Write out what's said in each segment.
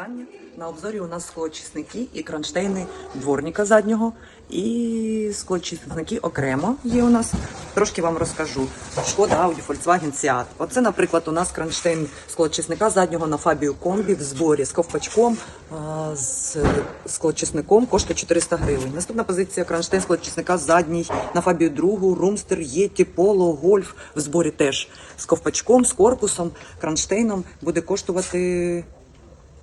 вітання. На обзорі у нас склоочисники і кронштейни дворника заднього. І склоочисники окремо є у нас. Трошки вам розкажу. Шкода, Audi, Volkswagen, Seat. Оце, наприклад, у нас кронштейн склоочисника заднього на Фабію Комбі в зборі з ковпачком, з склоочисником коштує 400 гривень. Наступна позиція кронштейн склоочисника задній на Фабію другу, Румстер, Єті, Поло, Гольф в зборі теж з ковпачком, з корпусом, кронштейном буде коштувати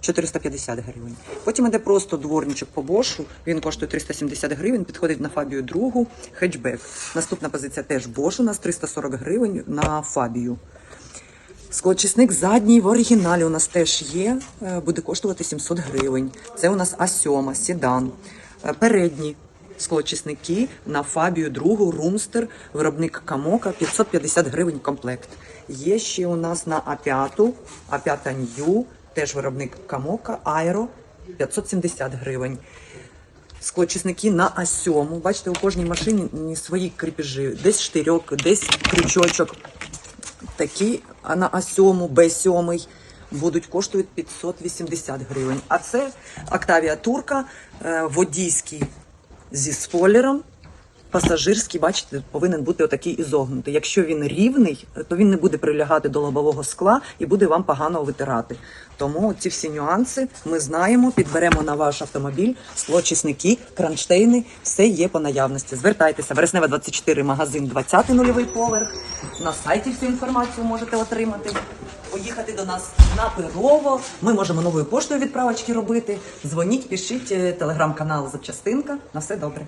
450 гривень. Потім іде просто дворничок по бошу. Він коштує 370 гривень, підходить на фабію другу, хетчбек. Наступна позиція теж бош у нас 340 гривень на фабію. Склочисник задній в оригіналі у нас теж є, е, буде коштувати 700 гривень. Це у нас А7, седан. Е, Передні склочисники на фабію другу, румстер, виробник Камока, 550 гривень комплект. Є ще у нас на А5, А5 Нью, теж виробник Камока, Айро, 570 гривень. Склочисники на А7. Бачите, у кожній машині свої кріпежі. Десь штирьок, десь крючочок. Такі на А7, Б7 будуть коштують 580 гривень. А це Октавія Турка, е, водійський зі спойлером. Пасажирський, бачите, повинен бути отакий ізогнутий. Якщо він рівний, то він не буде прилягати до лобового скла і буде вам погано витирати. Тому ці всі нюанси ми знаємо, підберемо на ваш автомобіль склочисники, кронштейни, все є по наявності. Звертайтеся, Вереснева 24, магазин 20 нульовий поверх. На сайті всю інформацію можете отримати. Поїхати до нас на Перово. Ми можемо новою поштою відправочки робити. Дзвоніть, пишіть, е, телеграм-канал Запчастинка. На все добре.